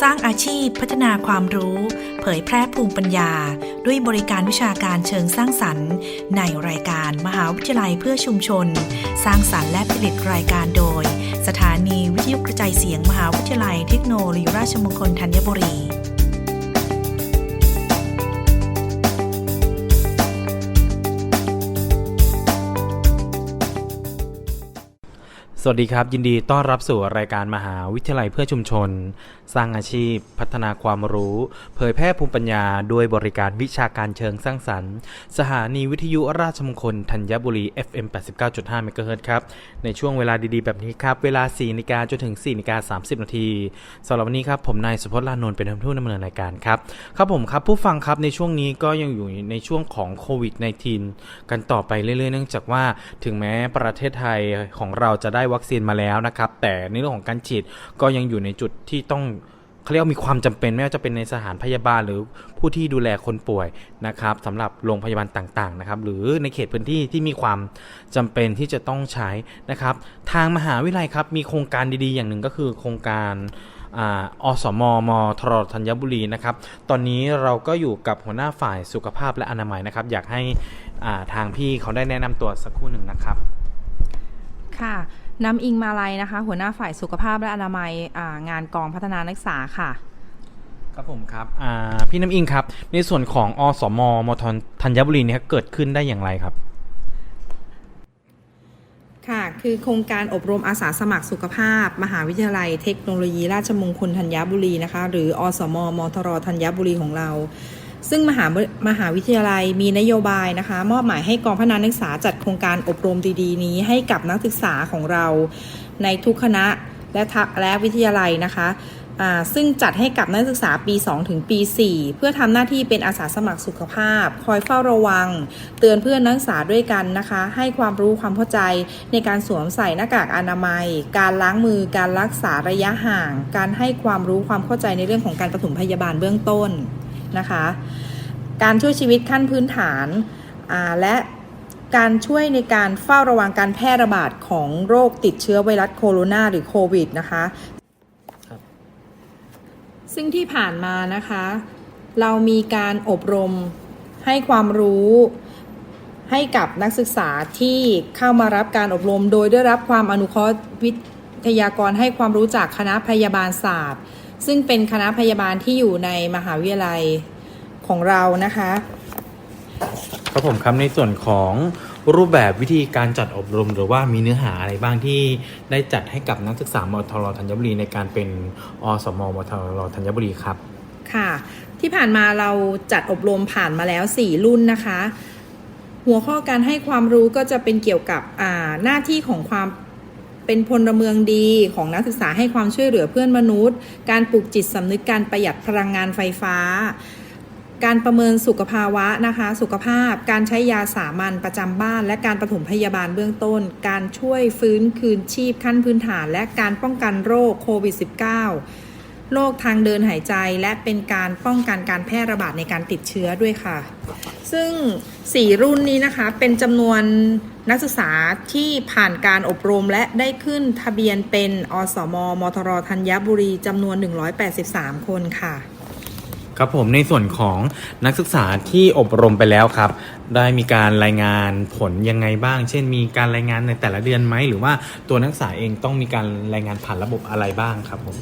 สร้างอาชีพพัฒนาความรู้ เผยแพร่ภูมิปัญญา ด้วยบริการวิชาการเชิงสร้างสรรค์ ในรายการมหาวิทยาลัยเพื่อชุมชน สร้างสรรค์และผลิตรายการโดย สถานีวิทยุกระจายเสียงมหาวิทยาลัยเทคโนโลยีราชมงคลธัญบุรี วัสดีครับ ยินดีต้อนรับสู่รายการมหาวิทยาลัยเพื่อชุมชน สร้างอาชีพ พัฒนาความรู้ เผยแพร่ภูมิปัญญาด้วยบริการวิชาการเชิงสร้างสรรค์ สถานีวิทยุราชมงคลธัญบุรี FM 89.5เมกะเฮิรตครับ ในช่วงเวลาดีๆ แบบนี้ครับ เวลา4นาฬิกาจนถึง4นาฬิกา30 นาทีสำหรับวันนี้ครับ ผมนายสุพจน์ลานนท์เป็นผู้ดำเนินรายการครับครับผมครับผู้ฟังครับในช่วงนี้ก็ยังอยู่ในช่วงของโควิด -19 กันต่อไปเรื่อยๆ เนื่องจากว่าถึงแม้ประเทศไทยของเราจะได้วััคซีนมาแล้วนะครับ แต่ในเรื่องของการฉีดก็ยังอยู่ในจุดที่ต้องเขาเรียกมีความจำเป็นไม่ว่าจะเป็นในสถานพยาบาลหรือผู้ที่ดูแลคนป่วยนะครับสำหรับโรงพยาบาลต่างๆนะครับ หรือในเขตพื้นที่ที่มีความจำเป็นที่จะต้องใช้นะครับ ทางมหาวิทยาลัยครับมีโครงการดีๆ อย่างหนึ่งก็คือโครงการอสมมทรธัญบุรีนะครับ ตอนนี้เราก็อยู่กับหัวหน้าฝ่ายสุขภาพและอนามัยนะครับ อยากให้ทางพี่เขาได้แนะนำตัวสักครู่หนึ่งนะครับ ค่ะ น้ำอิงมาลัยนะคะ หัวหน้าฝ่ายสุขภาพและอนามัยอ่างานกองพัฒนานักศึกษาค่ะ ครับผมครับอ่าพี่น้ำอิงครับ ในส่วนของอสมมทธัญบุรีเนี่ยเกิดขึ้นได้อย่างไรครับค่ะ คือโครงการอบรมอาสาสมัครสุขภาพ มหาวิทยาลัยเทคโนโลยีราชมงคลธัญบุรีนะคะ หรืออสม มทรธัญบุรีของเรา ซึ่งมหามหาวิทยาลัยมีนโยบายนะคะ มอบหมายให้กองพัฒนานักศึกษาจัดโครงการอบรมดีๆ นี้ให้กับนักศึกษาของเราในทุกคณะและทะและวิทยาลัยนะคะซึ่งจัดให้กับนักศึกษาปี 2 ถึงปี 4 เพื่อทำหน้าที่เป็นอาสาสมัครสุขภาพ คอยเฝ้าระวัง เตือนเพื่อนนักศึกษาด้วยกันนะคะ ให้ความรู้ความเข้าใจในการสวมใส่หน้ากากอนามัย การล้างมือ การรักษาระยะห่าง การให้ความรู้ความเข้าใจในเรื่องของการปฐมพยาบาลเบื้องต้น นะคะ การช่วยชีวิตขั้นพื้นฐานอ่าและการช่วยในการเฝ้าระวังการแพร่ระบาดของโรคติดเชื้อไวรัสโคโรนาหรือโควิดนะคะครับซึ่งที่ผ่านมานะคะ เรามีการอบรมให้ความรู้ให้กับนักศึกษาที่เข้ามารับการอบรม โดยได้รับความอนุเคราะห์วิทยากรให้ความรู้จากคณะพยาบาลศาสตร์ ซึ่งเป็นคณะพยาบาลที่อยู่ในมหาวิทยาลัยของเรานะคะ ครับผมครับในส่วนของรูปแบบวิธีการจัดอบรม หรือว่ามีเนื้อหาอะไรบ้างที่ได้จัดให้กับนักศึกษามทรธัญบุรีในการเป็นอสมมทรธัญบุรีครับ ค่ะ ที่ผ่านมาเราจัดอบรมผ่านมาแล้ว 4 รุ่นนะคะ หัวข้อการให้ความรู้ก็จะเป็นเกี่ยวกับอ่าหน้าที่ของความ เป็นพลเมืองดีของนักศึกษาให้ความช่วยเหลือเพื่อนมนุษย์ การปลูกจิตสำนึกการประหยัดพลังงานไฟฟ้า การประเมินสุขภาวะนะคะ สุขภาพ การใช้ยาสามัญประจำบ้าน และการปฐมพยาบาลเบื้องต้น การช่วยฟื้นคืนชีพขั้นพื้นฐาน และการป้องกันโรคโควิด -19 โรคทางเดินหายใจและเป็นการป้องกันการแพร่ระบาดในการติดเชื้อด้วยค่ะ ซึ่ง 4 รุ่นนี้นะคะเป็นจำนวนนักศึกษาที่ผ่านการอบรมและได้ขึ้นทะเบียนเป็นอสมมทรธัญบุรีจำนวน 183 คนค่ะ ครับผมในส่วนของนักศึกษาที่อบรมไปแล้วครับ ได้มีการรายงานผลยังไงบ้าง เช่น มีการรายงานในแต่ละเดือนไหม หรือว่าตัวนักศึกษาเองต้องมีการรายงานผ่านระบบอะไรบ้างครับผม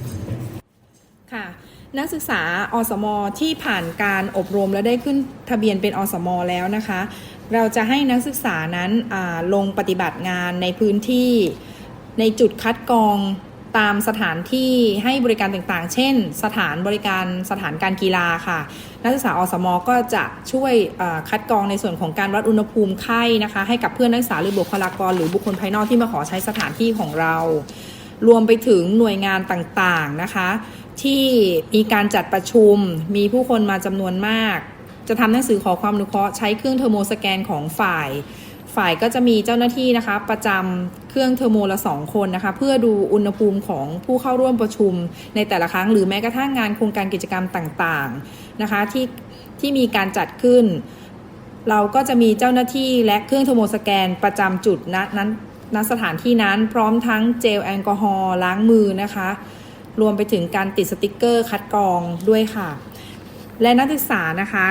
ค่ะนักศึกษาอสม ที่ผ่านการอบรมและได้ขึ้นทะเบียนเป็นอสม แล้วนะคะ เราจะให้นักศึกษานั้นลงปฏิบัติงานในพื้นที่ในจุดคัดกรองตามสถานที่ให้บริการต่างๆ เช่น สถานบริการสถานการกีฬาค่ะ นักศึกษาอสม ก็จะช่วยคัดกรองในส่วนของการวัดอุณหภูมิไข้นะคะ ให้กับเพื่อนนักศึกษาหรือบุคลากรหรือบุคคลภายนอกที่มาขอใช้สถานที่ของเรา รวมไปถึงหน่วยงานต่างๆนะคะ ที่มีการจัดประชุม มีผู้คนมาจำนวนมาก จะทำหนังสือขอความอนุเคราะห์ใช้เครื่องเทอร์โมสแกนของฝ่าย ฝ่ายก็จะมีเจ้าหน้าที่นะคะ ประจำเครื่องเทอร์โมละสองคนนะคะ เพื่อดูอุณหภูมิของผู้เข้าร่วมประชุมในแต่ละครั้ง หรือแม้กระทั่งงานโครงการกิจกรรมต่างๆนะคะที่ที่มีการจัดขึ้น เราก็จะมีเจ้าหน้าที่และเครื่องเทอร์โมสแกนประจำจุดนั้นณสถานที่นั้นพร้อมทั้งเจลแอลกอฮอล์ล้างมือนะคะ รวมไปถึงการติดสติกเกอร์คัดกรองด้วยค่ะ และนักศึกษานะคะ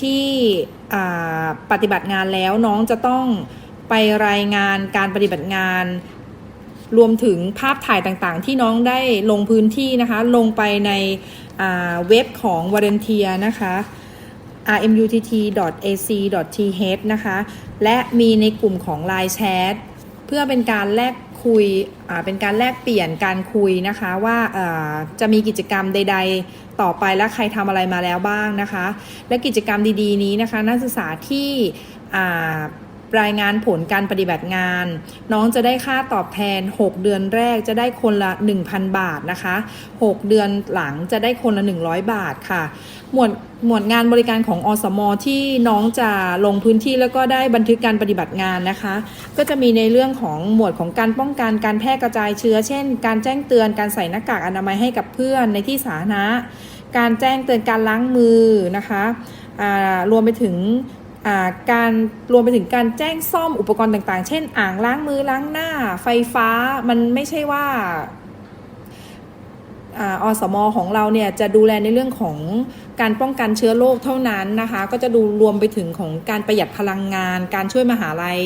ที่ปฏิบัติงานแล้วน้องจะต้องไปรายงานการปฏิบัติงาน รวมถึงภาพถ่ายต่างๆ ที่น้องได้ลงพื้นที่นะคะ ลงไปในเว็บของ v o l u n t e e r นะคะ rmutt.ac.th นะคะ และมีในกลุ่มของ Line Chat เพื่อเป็นการแลก คุยเป็นการแลกเปลี่ยนการคุยนะคะว่าจะมีกิจกรรมใด ๆ ต่อไปและใครทำอะไรมาแล้วบ้างนะคะ และกิจกรรมดีๆนี้นะคะ นักศึกษาที่ รายงานผลการปฏิบัติงาน น้องจะได้ค่าตอบแทน 6 เดือนแรกจะได้คนละ 1,000 บาทนะคะ 6 เดือนหลังจะได้คนละ 100 บาทค่ะ หมวดหมวดงานบริการของอสม ที่น้องจะลงพื้นที่แล้วก็ได้บันทึกการปฏิบัติงานนะคะ ก็จะมีในเรื่องของหมวดของการป้องกันการแพร่กระจายเชื้อ เช่น การแจ้งเตือนการใส่หน้ากากอนามัยให้กับเพื่อนในที่สาธารณะ การแจ้งเตือนการล้างมือนะคะรวมไปถึง การรวมไปถึงการแจ้งซ่อมอุปกรณ์ต่างๆ เช่น อ่างล้างมือล้างหน้า ไฟฟ้ามันไม่ใช่ว่าอาอสมของเราเนี่ยจะดูแลในเรื่องของการป้องกันเชื้อโรคเท่านั้นนะคะ ก็จะดูรวมไปถึงของการประหยัดพลังงาน การช่วยมหาลัย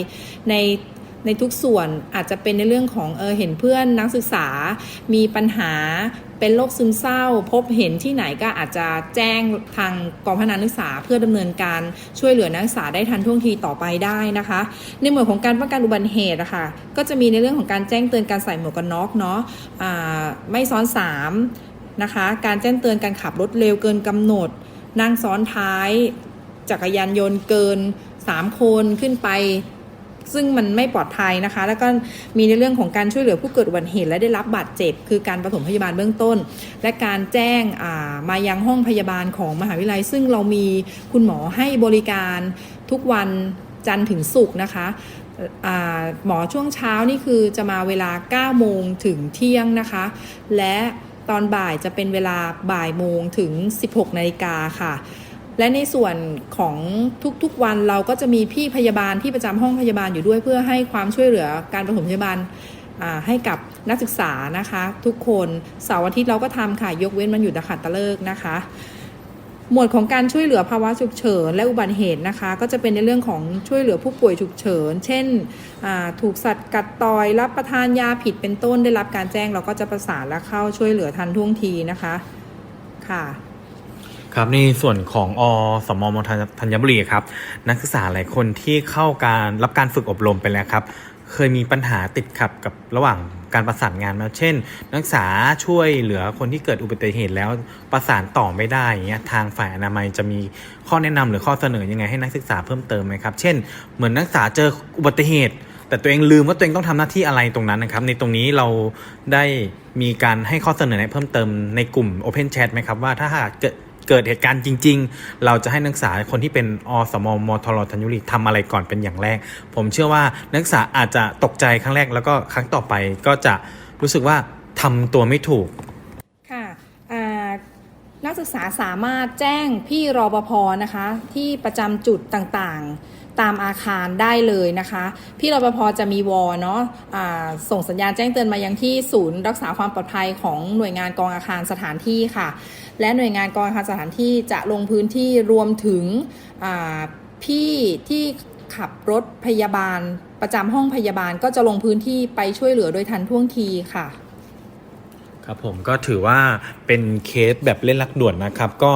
ในในทุกส่วนอาจจะเป็นในเรื่องของเออเห็นเพื่อนนักศึกษามีปัญหา เป็นโรคซึมเศร้า พบเห็นที่ไหนก็อาจจะแจ้งทางกองพัฒนานักศึกษา เพื่อดำเนินการช่วยเหลือนักศึกษาได้ทันท่วงทีต่อไปได้นะคะ ในหมวดของการป้องกันอุบัติเหตุอะคะก็จะมีในเรื่องของการแจ้งเตือนการใส่หมวกกันน็อกเนาะไม่ซ้อนสามนะคะการแจ้งเตือนการขับรถเร็วเกินกำหนด นั่งซ้อนท้าย จักรยานยนต์เกิน 3 คนขึ้นไป ซึ่งมันไม่ปลอดภัยนะคะ แล้วก็มีในเรื่องของการช่วยเหลือผู้เกิดอุบัติเหตุและได้รับบาดเจ็บ คือการปฐมพยาบาลเบื้องต้น และการแจ้งามายังห้องพยาบาลของมหาวิทยาลัย ซึ่งเรามีคุณหมอให้บริการทุกวันจันทร์ถึงศุกร์นะคะหมอช่วงเช้านี่คือจะมาเวลา 9 โมงถึงเที่ยงนะคะ และตอนบ่ายจะเป็นเวลาบ่ายโมงถึง 16 นาฬิกาค่ะ และในส่วนของทุกๆวันเราก็จะมีพี่พยาบาลที่ประจำห้องพยาบาลอยู่ด้วย เพื่อให้ความช่วยเหลือการปฐมพยาบาลให้กับนักศึกษานะคะทุกคนเสาร์อาทิตย์เราก็ทำค่ะยกเว้นมันหยุดนักขัตฤกนะคะ หมวดของการช่วยเหลือภาวะฉุกเฉินและอุบัติเหตุนะคะ ก็จะเป็นในเรื่องของช่วยเหลือผู้ป่วยฉุกเฉิน เช่นถูกสัตว์กัดต่อยรับประทานยาผิดเป็นต้นได้รับการแจ้งเราก็จะประสานและเข้าช่วยเหลือทันท่วงทีนะคะค่ะ ครับในส่วนของอสมมธัญบุรีครับ นักศึกษาหลายคนที่เข้าการรับการฝึกอบรมไปแล้วครับ เคยมีปัญหาติดขัดกับระหว่างการประสานงานมาเช่น นักศึกษาช่วยเหลือคนที่เกิดอุบัติเหตุแล้วประสานต่อไม่ได้อย่างเงี้ยทางฝ่ายอนามัยจะมีข้อแนะนำหรือข้อเสนอยังไงให้นักศึกษาเพิ่มเติมไหมครับ เช่น เหมือนนักศึกษาเจออุบัติเหตุ แต่ตัวเองลืมว่าตัวเองต้องทำหน้าที่อะไรตรงนั้นนะครับ ในตรงนี้เราได้มีการให้ข้อเสนอแนะเพิ่มเติมในกลุ่ม Open Chat ไหมครับว่าถ้าหากเกิด เกิดเหตุการณ์จริง ๆ เราจะให้นักศึกษาคนที่เป็นอสมมทรธัญบุรีทำอะไรก่อนเป็นอย่างแรก ผมเชื่อว่านักศึกษาอาจจะตกใจครั้งแรกแล้วก็ครั้งต่อไปก็จะรู้สึกว่าทำตัวไม่ถูกค่ะนักศึกษาสามารถแจ้งพี่รอปภนะคะ ที่ประจำจุดต่างๆ ตามอาคารได้เลยนะคะ พี่รปภจะมีวอเนาะอ่าส่งสัญญาณแจ้งเตือนมายังที่ศูนย์รักษาความปลอดภัยของหน่วยงานกองอาคารสถานที่ค่ะ และหน่วยงานกองอาคารสถานที่จะลงพื้นที่รวมถึงพี่ที่ขับรถพยาบาล ประจำห้องพยาบาลก็จะลงพื้นที่ไปช่วยเหลือโดยทันท่วงทีค่ะ ครับผมก็ถือว่าเป็นเคสแบบเล่นลักด่วนนะครับ ก็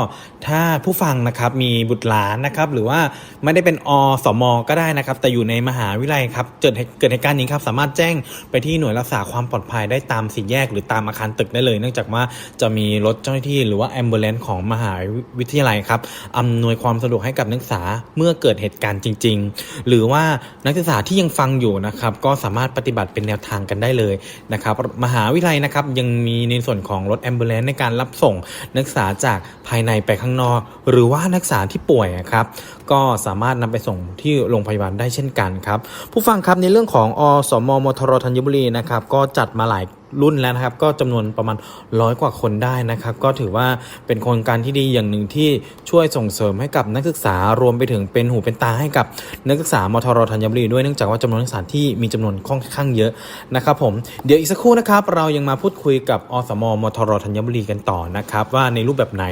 ถ้าผู้ฟังนะครับมีบุตรหลานนะครับ หรือว่าไม่ได้เป็นอสมก็ได้นะครับ แต่อยู่ในมหาวิทยาลัยครับเกิดเหตุเกิดเหตุการณ์นี้ครับ สามารถแจ้งไปที่หน่วยรักษาความปลอดภัยได้ตามสี่แยก หรือตามอาคารตึกได้เลย เนื่องจากว่าจะมีรถเจ้าหน้าที่หรือว่าแอมเบ l เลนของมหาวิทยาลัยครับอำนวยความสะดวกให้กับนักศึกษาเมื่อเกิดเหตุการณ์จริง ๆ หรือว่านักศึกษาที่ยังฟังอยู่นะครับ ก็สามารถปฏิบัติเป็นแนวทางกันได้เลยนะครับ มหาวิทยาลัยนะครับยังมีในส่วนของรถแอมเบ l เลนในการรับส่งนักศึกษาจากภายในไปข้างนอก หรือว่านักศึกษาที่ป่วยครับก็สามารถนำไปส่งที่โรงพยาบาลได้เช่นกันครับ ผู้ฟังครับในเรื่องของอสมมทรธัญบุรีนะครับก็จัดมาหลาย รุ่นแล้วนะครับ ก็จำนวนประมาณร้อยกว่าคนได้นะครับ ก็ถือว่าเป็นโครงการที่ดีอย่างหนึ่งที่ช่วยส่งเสริมให้กับนักศึกษารวมไปถึงเป็นหูเป็นตาให้กับนักศึกษามทรธัญบุรีด้วยเนื่องจากว่าจำนวนนักศึกษาที่มีจำนวนค่อนข้างเยอะนะครับผมเดี๋ยวอีกสักครู่นะครับ เรายังมาพูดคุยกับอสมมทรธัญบุรีกันต่อนะครับ ว่าในรูปแบบไหน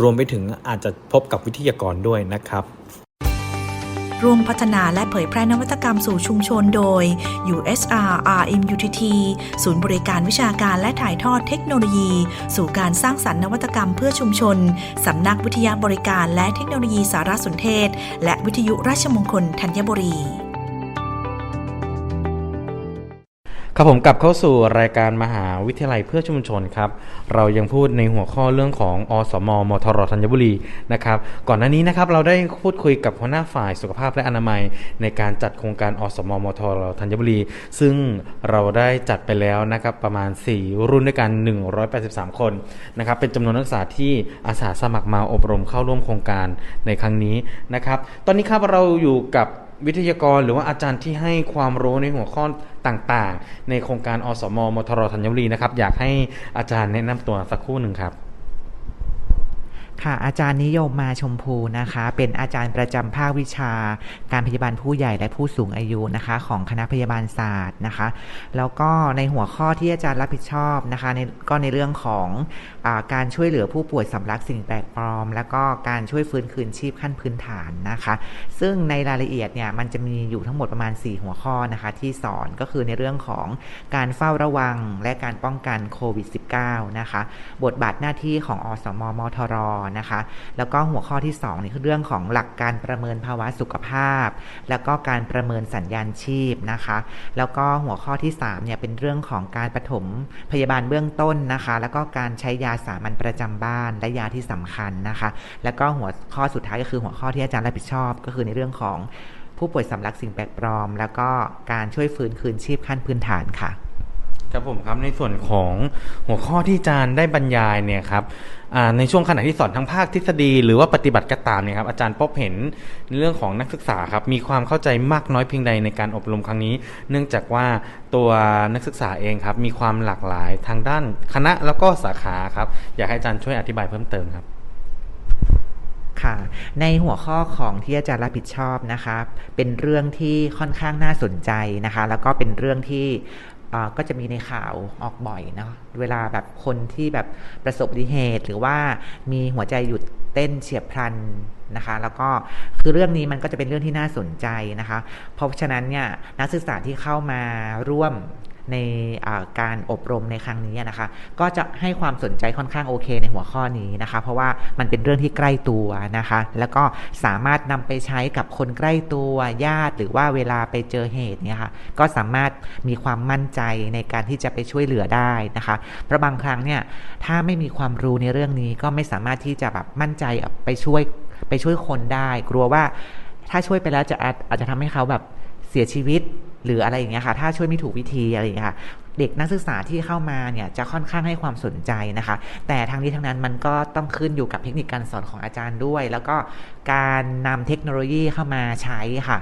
รวมไปถึงอาจจะพบกับวิทยากรด้วยนะครับ ร่วมพัฒนาและเผยแพร่นวัตกรรมสู่ชุมชนโดย USR RMUTT ศูนย์บริการวิชาการและถ่ายทอดเทคโนโลยี สู่การสร้างสรรค์นวัตกรรมเพื่อชุมชน สำนักวิทยาบริการและเทคโนโลยีสารสนเทศ และวิทยุราชมงคลธัญบุรี ครับผมกลับเข้าสู่รายการมหาวิทยาลัยเพื่อชุมชนครับ เรายังพูดในหัวข้อเรื่องของอสมมทรธัญบุรีนะครับ ก่อนหน้านี้นะครับเราได้พูดคุยกับหัวหน้าฝ่ายสุขภาพและอนามัย ในการจัดโครงการอสมมทรธัญบุรี ซึ่งเราได้จัดไปแล้วนะครับประมาณ 4 รุ่นด้วยกัน 183 คนนะครับเป็นจำนวนนักศึกษาที่อาสาสมัครมาอบรมเข้าร่วมโครงการในครั้งนี้นะครับ ตอนนี้ครับเราอยู่กับวิทยากรหรือว่าอาจารย์ที่ให้ความรู้ในหัวข้อ ต่างๆ ในโครงการอสมมทรธัญบุรีนะครับ อยากให้อาจารย์แนะนำตัวสักครู่หนึ่งครับ ค่ะอาจารย์นิยมมาชมพูนะคะ เป็นอาจารย์ประจำภาควิชา การพยาบาลผู้ใหญ่และผู้สูงอายุนะคะ ของคณะพยาบาลศาสตร์นะคะ แล้วก็ในหัวข้อที่อาจารย์รับผิดชอบนะคะในก็ในเรื่องของ การช่วยเหลือผู้ป่วยสำลักสิ่งแปลกปลอม แล้วก็การช่วยฟื้นคืนชีพขั้นพื้นฐานนะคะ ซึ่งในรายละเอียดเนี่ยมันจะมีอยู่ทั้งหมดประมาณ 4 หัวข้อนะคะที่สอนก็คือในเรื่องของการเฝ้าระวังและการป้องกันโควิด -19 นะคะ บทบาทหน้าที่ของอสมมทรนะคะ แล้วก็หัวข้อที่2นี่คือเรื่องของหลักการประเมินภาวะสุขภาพ แล้วก็การประเมินสัญญาณชีพนะคะ แล้วก็หัวข้อที่3เนี่ยเป็นเรื่องของการปฐมพยาบาลเบื้องต้นนะคะ แล้วก็การใช้ยาสามัญประจำบ้านและยาที่สำคัญนะคะ แล้วก็หัวข้อสุดท้ายก็คือหัวข้อที่อาจารย์รับผิดชอบ ก็คือในเรื่องของผู้ป่วยสำลักสิ่งแปลกปลอม แล้วก็การช่วยฟื้นคืนชีพขั้นพื้นฐานค่ะ ครับผมครับในส่วนของหัวข้อที่อาจารย์ได้บรรยายเนี่ยครับในช่วงขณะที่สอนทั้งภาคทฤษฎี หรือว่าปฏิบัติก็ตามเนี่ยครับอาจารย์พบเห็นในเรื่องของนักศึกษาครับมีความเข้าใจมากน้อยเพียงใดในการอบรมครั้งนี้ เนื่องจากว่าตัวนักศึกษาเองครับมีความหลากหลายทางด้านคณะแล้วก็สาขาครับอยากให้อาจารย์ช่วยอธิบายเพิ่มเติมครับค่ะในหัวข้อของที่อาจารย์รับผิดชอบนะครับเป็นเรื่องที่ค่อนข้างน่าสนใจนะคะ แล้วก็เป็นเรื่องที่ ก็จะมีในข่าวออกบ่อยเนาะเวลาแบบคนที่แบบประสบอุบัติเหตุ หรือว่ามีหัวใจหยุดเต้นเฉียบพลันนะคะ แล้วก็คือเรื่องนี้มันก็จะเป็นเรื่องที่น่าสนใจนะคะ เพราะฉะนั้นเนี่ยนักศึกษาที่เข้ามาร่วม ในการอบรมในครั้งนี้นะคะ ก็จะให้ความสนใจค่อนข้างโอเคในหัวข้อนี้นะคะ เพราะว่ามันเป็นเรื่องที่ใกล้ตัวนะคะ แล้วก็สามารถนำไปใช้กับคนใกล้ตัวญาติ หรือว่าเวลาไปเจอเหตุเนี่ยค่ะก็สามารถมีความมั่นใจในการที่จะไปช่วยเหลือได้นะคะเพราะบางครั้งเนี่ยถ้าไม่มีความรู้ในเรื่องนี้ก็ไม่สามารถที่จะแบบมั่นใจไปช่วยไปช่วยคนได้ กลัวว่าถ้าช่วยไปแล้วจะอาจอาจจะทำให้เขาแบบเสียชีวิต หรืออะไรอย่างเงี้ยค่ะ ถ้าช่วยไม่ถูกวิธีอะไรอย่างเงี้ยค่ะเด็กนักศึกษาที่เข้ามาเนี่ยจะค่อนข้างให้ความสนใจนะคะ แต่ทางนี้ทางนั้นมันก็ต้องขึ้นอยู่กับเทคนิคการสอนของอาจารย์ด้วย แล้วก็การนำเทคโนโลยีเข้ามาใช้ค่ะ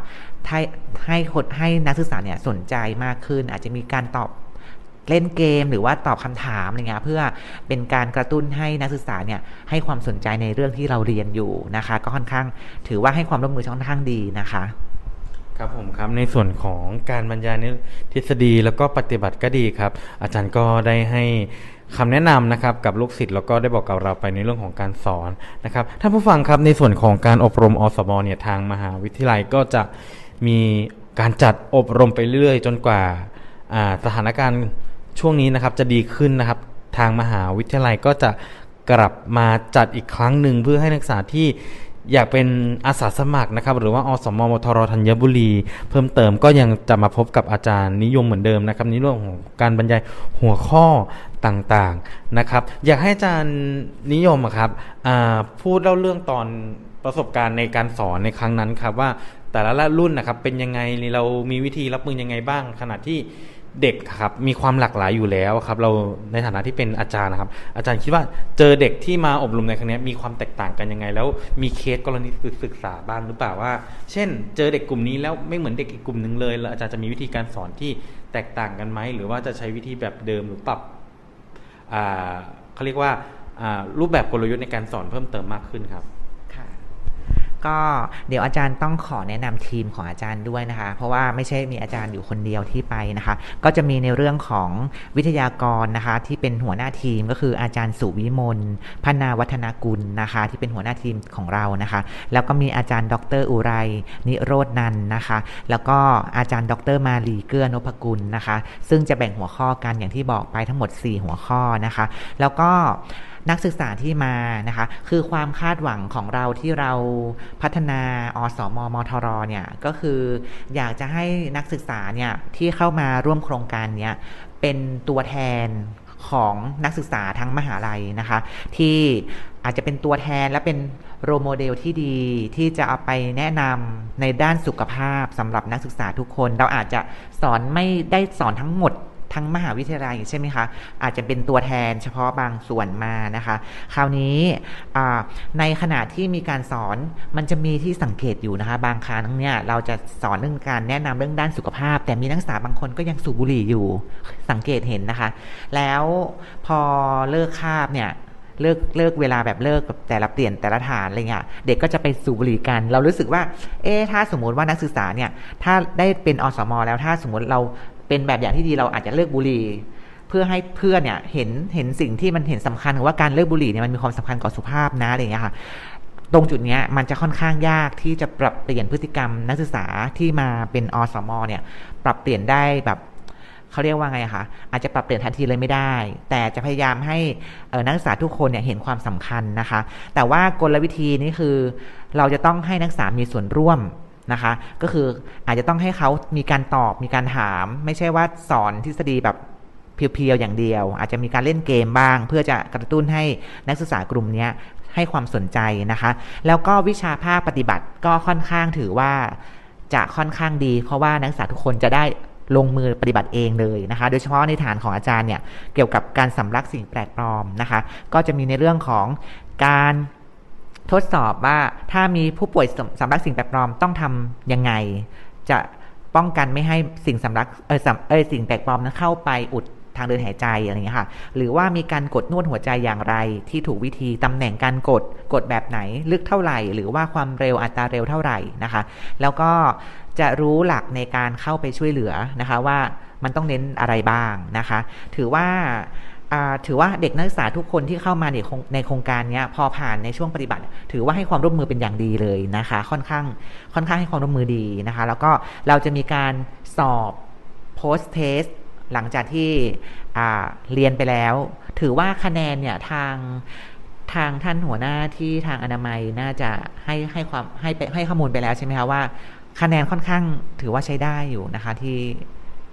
ให้ให้คนให้นักศึกษาเนี่ยสนใจมากขึ้น อาจจะมีการตอบเล่นเกมหรือว่าตอบคำถามอะไรเงี้ยเพื่อเป็นการกระตุ้นให้นักศึกษาเนี่ยให้ความสนใจในเรื่องที่เราเรียนอยู่นะคะ ก็ค่อนข้างถือว่าให้ความร่วมมือค่อนข้างดีนะคะ ครับผมครับในส่วนของการบรรยายในทฤษฎีแล้วก็ปฏิบัติก็ดีครับ อาจารย์ก็ได้ให้คำแนะนำนะครับกับลูกศิษย์แล้วก็ได้บอกกับเราไปในเรื่องของการสอนนะครับท่านผู้ฟังครับในส่วนของการอบรมอสมเนี่ยทางมหาวิทยาลัยก็จะมีการจัดอบรมไปเรื่อยจนกว่าอ่าสถานการณ์ช่วงนี้นะครับจะดีขึ้นนะครับ ทางมหาวิทยาลัยก็จะกลับมาจัดอีกครั้งหนึ่งเพื่อให้นักศึกษาที่ อยากเป็นอาสาสมัครนะครับ หรือว่าอสมมทรธัญบุรี เพิ่มเติมก็ยังจะมาพบกับอาจารย์นิยมเหมือนเดิมนะครับในเรื่องของการบรรยายหัวข้อต่างๆนะครับ อยากให้อาจารย์นิยมครับพูดเล่าเรื่องตอนประสบการณ์ในการสอนในครั้งนั้นครับว่าแต่ละรุ่นนะครับเป็นยังไงเรามีวิธีรับมือยังไงบ้างขณะที่ เด็กครับมีความหลากหลายอยู่แล้วครับ เราในฐานะที่เป็นอาจารย์นะครับ อาจารย์คิดว่าเจอเด็กที่มาอบรมในครั้งนี้มีความแตกต่างกันยังไง แล้วมีเคสกรณีศึกษาบ้างหรือเปล่าว่า เช่น เจอเด็กกลุ่มนี้แล้วไม่เหมือนเด็กอีกกลุ่มหนึ่งเลยแล้วอาจารย์จะมีวิธีการสอนที่แตกต่างกันไหมหรือว่าจะใช้วิธีแบบเดิมหรือปรับเขาเรียกว่ารูปแบบกลยุทธ์ในการสอนเพิ่มเติมมากขึ้นครับ ก็เดี๋ยวอาจารย์ต้องขอแนะนำทีมของอาจารย์ด้วยนะคะ เพราะว่าไม่ใช่มีอาจารย์อยู่คนเดียวที่ไปนะคะ ก็จะมีในเรื่องของวิทยากรนะคะ ที่เป็นหัวหน้าทีมก็คืออาจารย์สุวิมลพนาวัฒนากุลนะคะ ที่เป็นหัวหน้าทีมของเรานะคะ แล้วก็มีอาจารย์ดรอุไรนิโรธนันนะคะ แล้วก็อาจารย์ดรมาลีเกื้อนพกุลนะคะ ซึ่งจะแบ่งหัวข้อกันอย่างที่บอกไปทั้งหมด 4 หัวข้อนะคะ แล้วก็ นักศึกษาที่มานะคะคือความคาดหวังของเราที่เราพัฒนาอสมมทรเนี่ยก็คืออยากจะให้นักศึกษาเนี่ยที่เข้ามาร่วมโครงการเนี้ยเป็นตัวแทนของนักศึกษาทั้งมหาลัยนะคะ ที่อาจจะเป็นตัวแทนและเป็นโรโมเดลที่ดีที่จะเอาไปแนะนำในด้านสุขภาพสำหรับนักศึกษาทุกคน เราอาจจะสอนไม่ได้สอนทั้งหมด ทั้งมหาวิทยาลัยใช่ไหมคะอาจจะเป็นตัวแทนเฉพาะบางส่วนมานะคะ คราวนี้ในขณะที่มีการสอนมันจะมีที่สังเกตอยู่นะคะ บางครั้งเนี่ยเราจะสอนเรื่องการแนะนำเรื่องด้านสุขภาพ แต่มีนักศึกษาบางคนก็ยังสูบบุหรี่อยู่สังเกตเห็นนะคะ แล้วพอเลิกคาบเนี่ยเลิกเลิกเวลาแบบเลิกแบบแต่ละเปลี่ยนแต่ละฐานอะไรเงี้ยเด็กก็จะไปสูบบุหรี่กัน เรารู้สึกว่า เอ๊ถ้าสมมุติว่านักศึกษาเนี่ยถ้าได้เป็นอสมแล้วถ้าสมมติเรา เป็นแบบอย่างที่ดีเราอาจจะเลิกบุหรี่ เพื่อให้เพื่อนเนี่ยเห็นเห็นสิ่งที่มันเห็นสำคัญว่าการเลิกบุหรี่เนี่ยมันมีความสำคัญกับสุขภาพนะอะไรอย่างเงี้ยค่ะตรงจุดเนี้ยมันจะค่อนข้างยากที่จะปรับเปลี่ยนพฤติกรรมนักศึกษาที่มาเป็นอสมเนี่ย ปรับเปลี่ยนได้แบบเขาเรียกว่าไงคะอาจจะปรับเปลี่ยนทันทีเลยไม่ได้ แต่จะพยายามให้ออนักศึกษาทุกคนเนี่ยเห็นความสำคัญนะคะ แต่ว่ากลวิธีนี้คือ เราจะต้องให้นักศึกษามีส่วนร่วม นะคะ ก็คืออาจจะต้องให้เขามีการตอบมีการถาม ไม่ใช่ว่าสอนทฤษฎีแบบเพียวๆอย่างเดียว อาจจะมีการเล่นเกมบ้าง เพื่อจะกระตุ้นให้นักศึกษากลุ่มนี้ให้ความสนใจนะคะ แล้วก็วิชาภาคปฏิบัติก็ค่อนข้างถือว่าจะค่อนข้างดี เพราะว่านักศึกษาทุกคนจะได้ลงมือปฏิบัติเองเลยนะคะ โดยเฉพาะในฐานของอาจารย์เนี่ยเกี่ยวกับการสำลักสิ่งแปลกปลอมนะคะ ก็จะมีในเรื่องของการ ทดสอบว่าถ้ามีผู้ป่วยสำลักสิ่งแปลกปลอมต้องทำยังไง จะป้องกันไม่ให้สิ่งสำลักเออสเออสิ่งแปลกปลอมนั้นเข้าไปอุดทางเดินหายใจอะไรอย่างเงี้ยค่ะ หรือว่ามีการกดนวดหัวใจอย่างไร ที่ถูกวิธีตำแหน่งการกดกดแบบไหนลึกเท่าไหร่ หรือว่าความเร็วอัตราเร็วเท่าไหร่นะคะ แล้วก็จะรู้หลักในการเข้าไปช่วยเหลือนะคะว่ามันต้องเน้นอะไรบ้างนะคะ ถือว่า ถือว่าเด็กนักศึกษาทุกคนที่เข้ามาในโครงในโครงการนี้พอผ่านในช่วงปฏิบัติ ถือว่าให้ความร่วมมือเป็นอย่างดีเลยนะคะ ค่อนข้างค่อนข้างให้ความร่วมมือดีนะคะ แล้วก็เราจะมีการสอบ post test หลังจากที่เรียนไปแล้ว ถือว่าคะแนนเนี่ยทางทางท่านหัวหน้าที่ทางอนามัยน่าจะให้ให้ความให้ให้ข้อมูลไปแล้วใช่ไหมคะว่า คะแนนค่อนข้างถือว่าใช้ได้อยู่นะคะที่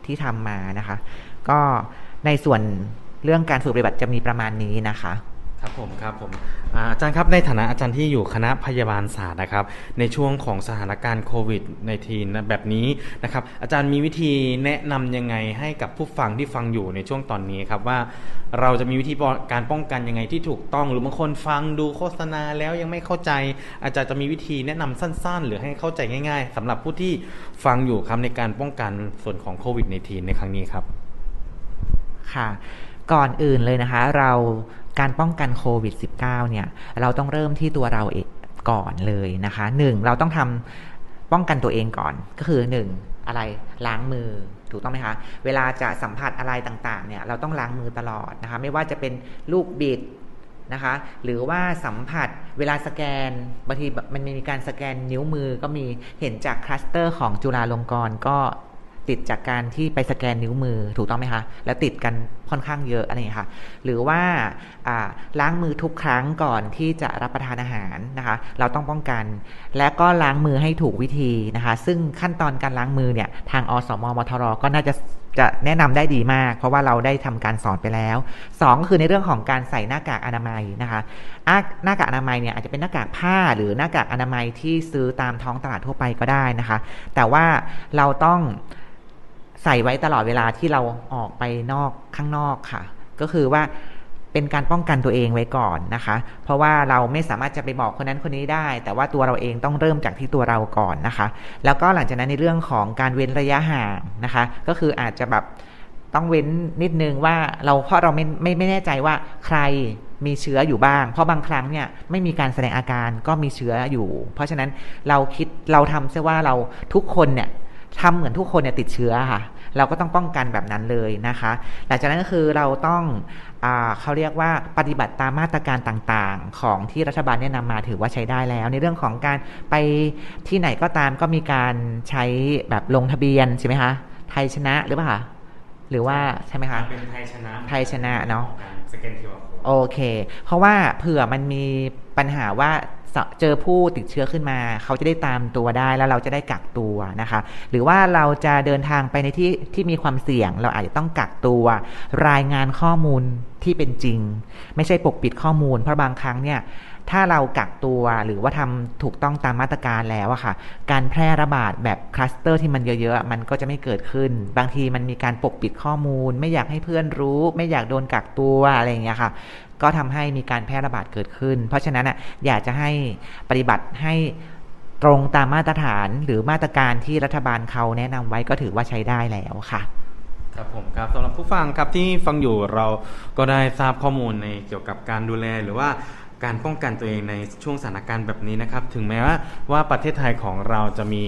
ที่ทำมานะคะ ก็ในส่วน เรื่องการฝึกปฏิบัติจะมีประมาณนี้นะคะครับผมครับผมอาอาจารย์ครับในฐานะอาจารย์ที่อยู่คณะพยาบาลศาสตร์นะครับ ในช่วงของสถานการณ์โควิดในทีนะแบบนี้นะครับอาจารย์มีวิธีแนะนำยังไงให้กับผู้ฟังที่ฟังอยู่ในช่วงตอนนี้ครับว่าเราจะมีวิธีการป้องกันยังไงที่ถูกต้อง หรือบางคนฟังดูโฆษณาแล้วยังไม่เข้าใจ อาจารย์จะมีวิธีแนะนำสั้น ๆ หรือให้เข้าใจง่าย ๆสำหรับผู้ที่ฟังอยู่ครับในการป้องกันส่วนของโควิดในทีในครั้งนี้ครับค่ะ ก่อนอื่นเลยนะคะ เราการป้องกันโควิด -19 เนี่ย เราต้องเริ่มที่ตัวเราเองก่อนเลยนะคะหนึ่งเราต้องทำป้องกันตัวเองก่อน ก็คือหนึ่งอะไรล้างมือถูกต้องไหมคะ เวลาจะสัมผัสอะไรต่างๆ เนี่ย เราต้องล้างมือตลอดนะคะ ไม่ว่าจะเป็นลูกบิดนะคะ หรือว่าสัมผัสเวลาสแกนบางทีมันมีการสแกนนิ้วมือก็มีเห็นจากคลัสเตอร์ของจุฬาลงกรณ์ก็ติดจากการที่ไปสแกนนิ้วมือถูกต้องไหมคะ แล้วติดกัน ค่อนข้างเยอะอะไรอย่างนี้ค่ะ หรือว่าล้างมือทุกครั้งก่อนที่จะรับประทานอาหารนะคะ เราต้องป้องกัน และก็ล้างมือให้ถูกวิธีนะคะ ซึ่งขั้นตอนการล้างมือเนี่ยทางอสมมทรก็น่าจะจะแนะนำได้ดีมาก เพราะว่าเราได้ทำการสอนไปแล้วสองก็คือในเรื่องของการใส่หน้ากากอนามัยนะคะหน้ากากอนามัยเนี่ยอาจจะเป็นหน้ากากผ้าหรือหน้ากากอนามัยที่ซื้อตามท้องตลาดทั่วไปก็ได้นะคะ แต่ว่าเราต้อง ใส่ไว้ตลอดเวลาที่เราออกไปนอกข้างนอกค่ะ ก็คือว่าเป็นการป้องกันตัวเองไว้ก่อนนะคะ เพราะว่าเราไม่สามารถจะไปบอกคนนั้นคนนี้ได้ แต่ว่าตัวเราเองต้องเริ่มจากที่ตัวเราก่อนนะคะ แล้วก็หลังจากนั้นในเรื่องของการเว้นระยะห่างนะคะ ก็คืออาจจะแบบต้องเว้นนิดนึงว่าเราเพราะเราไม่ไม่ไม่แน่ใจว่าใครมีเชื้ออยู่บ้าง เพราะบางครั้งเนี่ยไม่มีการแสดงอาการก็มีเชื้ออยู่ เพราะฉะนั้นเราคิดเราทำซะว่าเราทุกคนเนี่ย ทำเหมือนทุกคนเนี่ยติดเชื้อค่ะ เราก็ต้องป้องกันแบบนั้นเลยนะคะ หลังจากนั้นก็คือเราต้องอาเขาเรียกว่าปฏิบัติตามมาตรการต่างๆ ของที่รัฐบาลแนะนำมาถือว่าใช้ได้แล้ว ในเรื่องของการไปที่ไหนก็ตามก็มีการใช้แบบลงทะเบียนใช่ไหมคะไทยชนะหรือเปล่าคะหรือว่าใช่ไหมคะเป็นไทยชนะไทยชนะเนาะสแกน QR code โอเค เพราะว่าเผื่อมันมีปัญหาว่าส เจอผู้ติดเชื้อขึ้นมา เขาจะได้ตามตัวได้แล้วเราจะได้กักตัวนะคะ หรือว่าเราจะเดินทางไปในที่ที่มีความเสี่ยง เราอาจจะต้องกักตัว รายงานข้อมูล ที่เป็นจริง ไม่ใช่ปกปิดข้อมูล เพราะบางครั้งเนี่ยถ้าเรากักตัวหรือว่าทำถูกต้องตามมาตรการแล้วอะค่ะ การแพร่ระบาดแบบคลัสเตอร์ที่มันเยอะๆ มันก็จะไม่เกิดขึ้น บางทีมันมีการปกปิดข้อมูล ไม่อยากให้เพื่อนรู้ ไม่อยากโดนกักตัวอะไรอย่างเงี้ยค่ะ ก็ทำให้มีการแพร่ระบาดเกิดขึ้น เพราะฉะนั้นอะอยากจะให้ปฏิบัติให้ตรงตามมาตรฐานหรือมาตรการที่รัฐบาลเขาแนะนำไว้ก็ถือว่าใช้ได้แล้วค่ะ ครับผมครับสำหรับผู้ฟังครับที่ฟังอยู่เราก็ได้ทราบข้อมูลในเกี่ยวกับการดูแลหรือว่าการป้องกันตัวเองในช่วงสถานการณ์แบบนี้นะครับ ถึงแม้ว่าว่าประเทศไทยของเราจะมี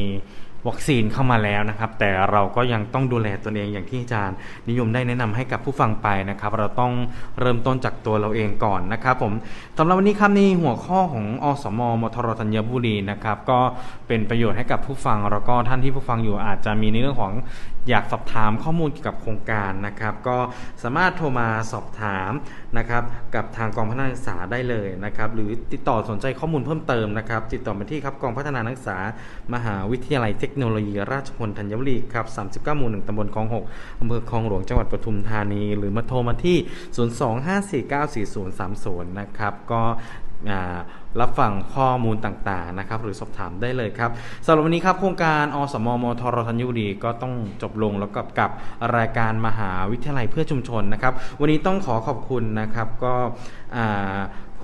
วัคซีนเข้ามาแล้วนะครับ แต่เราก็ยังต้องดูแลตัวเองอย่างที่อาจารย์นิยมได้แนะนำให้กับผู้ฟังไปนะครับ เราต้องเริ่มต้นจากตัวเราเองก่อนนะครับผมสำหรับวันนี้ครับในหัวข้อของอสมมทรธัญบุรีนะครับ ก็เป็นประโยชน์ให้กับผู้ฟังแล้วก็ท่านที่ผู้ฟังอยู่อาจจะมีในเรื่องของอยากสอบถามข้อมูลเกี่ยวกับโครงการนะครับ ก็สามารถโทรมาสอบถามนะครับกับทางกองพัฒนานักศึกษาได้เลยนะครับ หรือติดต่อสนใจข้อมูลเพิ่มเติมนะครับ ติดต่อมาที่ครับกองพัฒนานักศึกษา มหาวิทยาลัยเทคโนโลยี ราชมงคลธัญบุรีครับ39หมู่1ตำบลคลอง 6อำเภอคลองหลวงจังหวัดปทุมธานี หรือมาโทรมาที่ 025494030 นะครับก็ รับฟังข้อมูลต่างๆนะครับหรือสอบถามได้เลยครับสำหรับวันนี้ครับโครงการอสมมทรธัญบุรีก็ต้องจบลงแล้วกับกับรายการมหาวิทยาลัยเพื่อชุมชนนะครับ วันนี้ต้องขอขอบคุณนะครับก็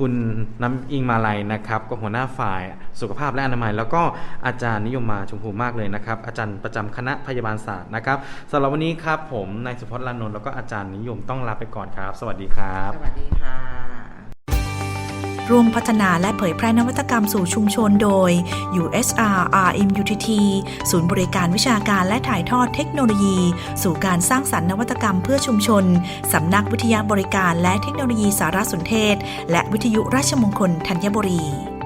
คุณน้ำอิงมาลัยนะครับก็หัวหน้าฝ่ายสุขภาพและอนามัย แล้วก็อาจารย์นิยมมาชมพูมากเลยนะครับ อาจารย์ประจำคณะพยาบาลศาสตร์นะครับสำหรับวันนี้ครับผมนายสุพจน์ลานนท์แล้วก็อาจารย์นิยมต้องลาไปก่อนครับ สวัสดีครับ สวัสดีค่ะ ร่วมพัฒนาและเผยแพร่นวัตกรรมสู่ชุมชนโดย USR RMUTT ศูนย์บริการวิชาการและถ่ายทอดเทคโนโลยี สู่การสร้างสรรค์นวัตกรรมเพื่อชุมชน สำนักวิทยาบริการและเทคโนโลยีสารสนเทศ และวิทยุราชมงคลธัญบุรี